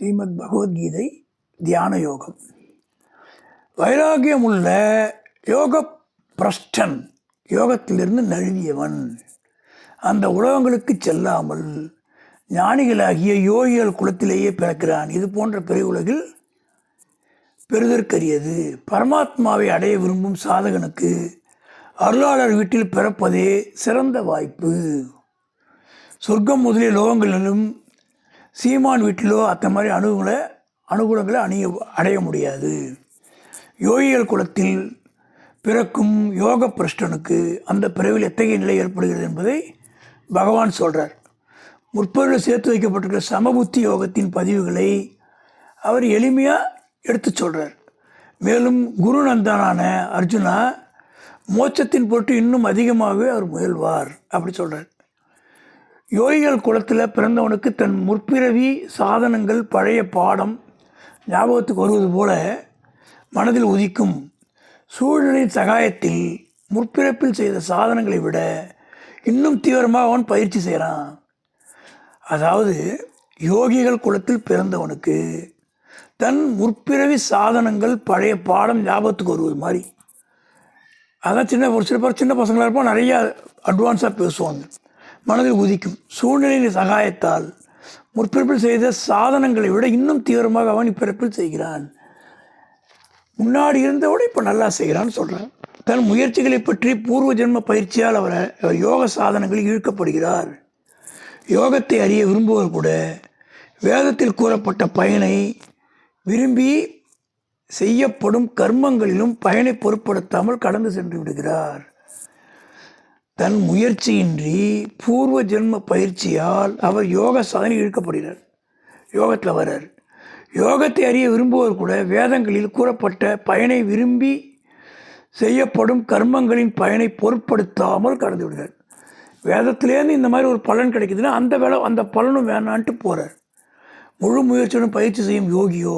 ஸ்ரீமத் பகவத்கீதை தியான யோகம். வைராகியம் உள்ள யோக பிரஷ்டன் யோகத்திலிருந்து நழுவியவன். அந்த உலகங்களுக்கு செல்லாமல் ஞானிகளாகிய யோகிகள் குலத்திலேயே பிறக்கிறான். இது போன்ற பெரிய உலகில் பெறுதற்கரியது பரமாத்மாவை அடைய விரும்பும் சாதகனுக்கு அருளாளர் வீட்டில் பிறப்பதே சிறந்த வாய்ப்பு. சொர்க்கம் முதலிய லோகங்களிலும் சீமான் வீட்டிலோ அந்த மாதிரி அணுகுங்களை அனுகூலங்களை அணிய அடைய முடியாது. யோகிகள் குலத்தில் பிறக்கும் யோக பிரஷ்டனுக்கு அந்த பிறவில் எத்தகைய நிலை ஏற்படுகிறது என்பதை பகவான் சொல்கிறார் முற்பொருளில் சேர்த்து வைக்கப்பட்டிருக்கிற சமபுத்தி யோகத்தின் பதிவுகளை அவர் எளிமையாக எடுத்து சொல்கிறார் மேலும் குருநந்தனான அர்ஜுனா மோட்சத்தின் பொருட்டு இன்னும் அதிகமாகவே அவர் முயல்வார் அப்படி சொல்கிறார் யோகிகள் குலத்தில் பிறந்தவனுக்கு தன் முற்பிறவி சாதனங்கள் பழைய பாடம் ஞாபகத்துக்கு வருவது போல மனதில் உதிக்கும் சூழ்நிலையின் சகாயத்தில் முற்பிறப்பில் செய்த சாதனங்களை விட இன்னும் தீவிரமாக அவன் பயிற்சி செய்கிறான். அதாவது யோகிகள் குலத்தில் பிறந்தவனுக்கு தன் முற்பிறவி சாதனங்கள் பழைய பாடம் ஞாபகத்துக்கு வருவது மாதிரி. அதான் சின்ன ஒரு சில பேர் சின்ன பசங்களாக இருப்போம் நிறையா அட்வான்ஸாக பேசுவாங்க. மனதில் உதிக்கும் சூழ்நிலையின் சகாயத்தால் முற்பிறப்பில் செய்த சாதனங்களை விட இன்னும் தீவிரமாக அவன் இப்பிறப்பில் செய்கிறான். முன்னாடி இருந்தவிட இப்போ நல்லா செய்கிறான்னு சொல்கிறான் தன் முயற்சிகளை பற்றி பூர்வ ஜென்ம பயிற்சியால் அவர் அவர் யோக சாதனங்களில் இழுக்கப்படுகிறார். யோகத்தை அறிய விரும்புவர் கூட வேதத்தில் கூறப்பட்ட பயனை விரும்பி செய்யப்படும் கர்மங்களிலும் பயனை பொருட்படுத்தாமல் கடந்து சென்று விடுகிறார். தன் முயற்சியின்றி பூர்வ ஜென்ம பயிற்சியால் அவர் யோக சாதனை இழுக்கப்படுகிறார். யோகத்தில் வர்றார். யோகத்தை அறிய விரும்புவோர் கூட வேதங்களில் கூறப்பட்ட பயனை விரும்பி செய்யப்படும் கர்மங்களின் பயனை பொருட்படுத்தாமல் கடந்து விடுகிறார். வேதத்திலேருந்து இந்த மாதிரி ஒரு பலன் கிடைக்குதுன்னா அந்த வேலை அந்த பலனும் வேணான்ட்டு போகிறார் முழு முயற்சியுடன் பயிற்சி செய்யும் யோகியோ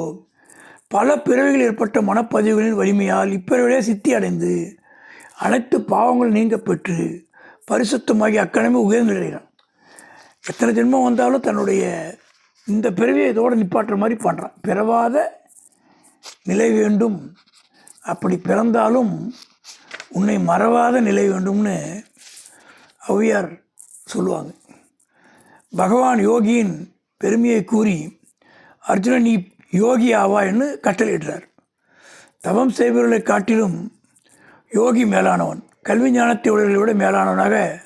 பல பிறவிகள் ஏற்பட்ட மனப்பதிவுகளின் வலிமையால் இப்பிறவிலே சித்தி அடைந்து அனைத்து பாவங்கள் நீங்க பெற்று பரிசுத்தமாகி அக்கணமே உயர்ந்துடைகிறான் எத்தனை ஜென்மம் வந்தாலும் தன்னுடைய இந்த பிறவியை இதோடு நிப்பாட்டுற மாதிரி பண்ணுறான் பிறவாத நிலை வேண்டும். அப்படி பிறந்தாலும் உன்னை மறவாத நிலை வேண்டும்னு ஔவையார் சொல்லுவாங்க. பகவான் யோகியின் பெருமையை கூறி அர்ஜுனன் நீ யோகி ஆவான்னு கட்டளையிடுறார். தவம் செய்பவர்களை காட்டிலும் யோகி மேலானவன். கல்வி ஞானத்தை உடையவர்களை விட மேலானவனாக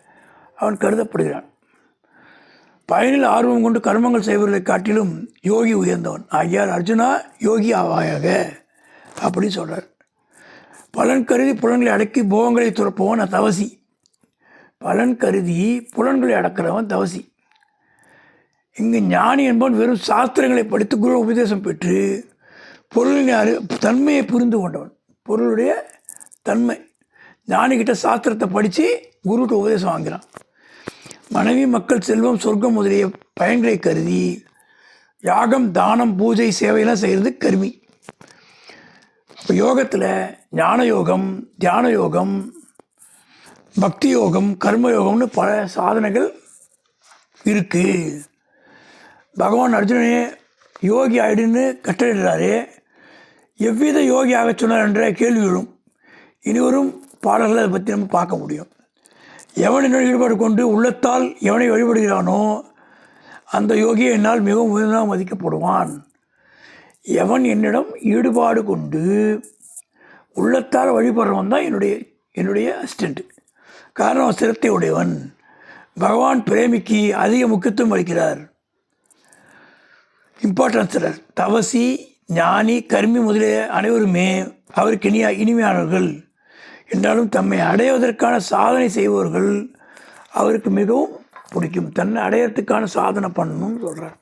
அவன் கருதப்படுகிறான். பயனில் ஆர்வம் கொண்டு கர்மங்கள் செய்பவர்களை காட்டிலும் யோகி உயர்ந்தவன். ஆகியார் அர்ஜுனா யோகி ஆவாயாக அப்படி சொல்கிறார் பலன் கருதி புலன்களை அடக்கி போகங்களை துறப்பவன் தவசி. பலன் கருதி புலன்களை அடக்கிறவன் தவசி. இங்கு ஞானி என்பவன் வெறும் சாஸ்திரங்களை படித்து குரு உபதேசம் பெற்று பொருளின் அறி தன்மையை புரிந்து கொண்டவன். பொருளுடைய தன்மை. ஞானிகிட்ட சாஸ்திரத்தை படித்து குருகிட்ட உபதேசம் வாங்கிறான். மனைவி மக்கள் செல்வம் சொர்க்கம் முதலிய பயன்களை கருதி யாகம் தானம் பூஜை சேவையெல்லாம் செய்கிறது கருவி இப்போ யோகத்தில் ஞான யோகம் தியான யோகம் பக்தி யோகம் கர்ம யோகம்னு பல சாதனைகள் இருக்குது பகவான் அர்ஜுனனே யோகி ஆயிடுன்னு கட்டளிடுறாரு எவ்வித யோகி ஆக சொன்னார் என்ற கேள்வி எழும். இனிவரும் பாடல்களை அதை பற்றி நம்ம பார்க்க முடியும். எவன் ஈடுபாடு கொண்டு உள்ளத்தால் எவனை வழிபடுகிறானோ அந்த யோகியை என்னால் மிகவும் உயர்ந்தாக மதிக்கப்படுவான். எவன் என்னிடம் ஈடுபாடு கொண்டு உள்ளத்தால் வழிபடுறவன் தான் என்னுடைய என்னுடைய அசிஸ்டண்ட்டு காரணம் சிரத்தை உடையவன். பகவான் பிரேமிக்கு அதிக முக்கியத்துவம் அளிக்கிறார். இம்பார்ட்டன்ஸ் தவசி ஞானி கர்மி முதலிய அனைவருமே அவருக்கு இனிய இனிமையானவர்கள். என்றாலும் தம்மை அடைவதற்கான சாதனை செய்பவர்கள் அவருக்கு மிகவும் பிடிக்கும். தன்னை அடையிறதுக்கான சாதனை பண்ணணும்னு சொல்கிறார்